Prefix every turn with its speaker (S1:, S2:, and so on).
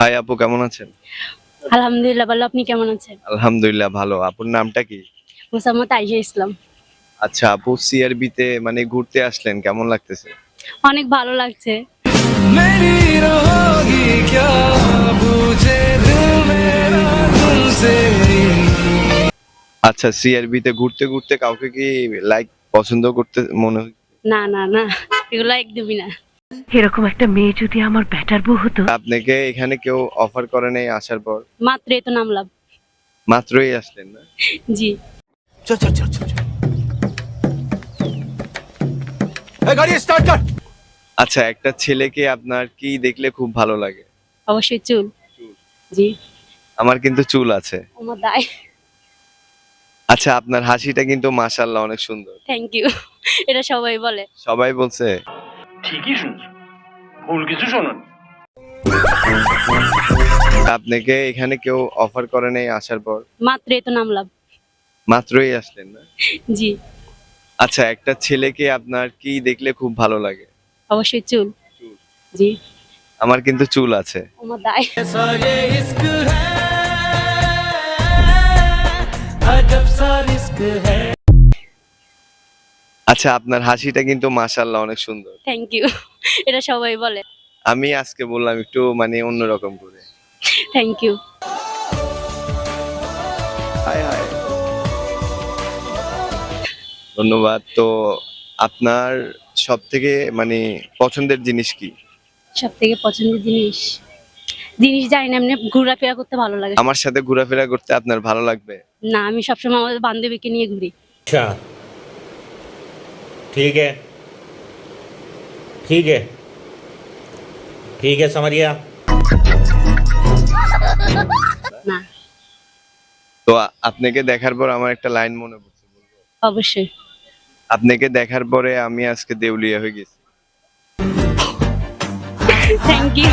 S1: High আপু কেমন আছেন?
S2: আলহামদুলিল্লাহ ভালো। আপনি কেমন আছেন?
S1: আলহামদুলিল্লাহ ভালো। আপুর নামটা কি?
S2: মোসাম্মদ আয়েশা ইসলাম।
S1: আচ্ছা আপু সিআরবি তে মানে ঘুরতে আসলেন কেমন লাগতেছে?
S2: অনেক ভালো লাগছে।
S1: আচ্ছা সিআরবি তে ঘুরতে ঘুরতে কাউকে কি লাইক পছন্দ করতে মনে
S2: না না না এগুলো একদমই না।
S3: এরকম একটা মেয়ে যদি আমার ব্যাটার বউ হতো?
S1: আপনাকে এখানে কেউ অফার করে নাই আসার পর?
S2: নামলাম।
S1: মাত্রই আসলেন না?
S2: জি।
S4: চল চল চল চল গাড়ি স্টার্ট কর।
S1: আচ্ছা একটা ছেলেকে আপনার কি দেখলে খুব ভালো লাগে?
S2: অবশ্যই চুল। জি।
S1: আমার কিন্তু চুল আছে। আচ্ছা আপনার হাসিটা কিন্তু মাশাআল্লাহ অনেক সুন্দর।
S2: থ্যাংক ইউ এটা সবাই বলে।
S1: সবাই বলছে।
S5: ঠিকই শুনছো ভুল কিছু শোনো
S1: আপনাকে এখানে কেউ অফার করে নাই আসার পর
S2: মাত্র এই তো নামলাম
S1: মাত্রই আসলেন না
S2: জি
S1: আচ্ছা একটা ছেলেকে আপনার কি দেখলে খুব ভালো লাগে
S2: অবশ্যই চুল
S1: চুল।
S2: জি
S1: আমার কিন্তু চুল আছে
S2: আমার দায়
S4: ऐसा ये इश्क है अजब सा रिस्क है
S1: আচ্ছা আপনার হাসিটা কিন্তু মাশাল্লাহ অনেক সুন্দর।
S2: থ্যাংক ইউ এটা সবাই বলে।
S1: আমি আজকে বললাম একটু মানে অন্যরকম করে।
S2: থ্যাংক ইউ
S1: হাই হাই ধন্যবাদ। তো আপনার সব থেকে মানে পছন্দের জিনিস কি?
S2: সব থেকে পছন্দের জিনিস? জিনিস জানি না এমনি ঘোরাফেরা করতে ভালো লাগে।
S1: আমার সাথে ঘোরাফেরা করতে আপনার ভালো লাগবে?
S2: না আমি সবসময় আমার বান্ধবীকে নিয়ে ঘুরি।
S6: আচ্ছা। ठीक है ठीक है ठीक है समझ गया
S2: না
S1: তো আ- আপনাকে দেখার পর আমার একটা লাইন মনে পড়ছে বলবো?
S2: অবশ্যই
S1: আপনাকে দেখার পরে আমি আজকে দেউলিয়া হয়ে গেছি
S2: থ্যাংক ইউ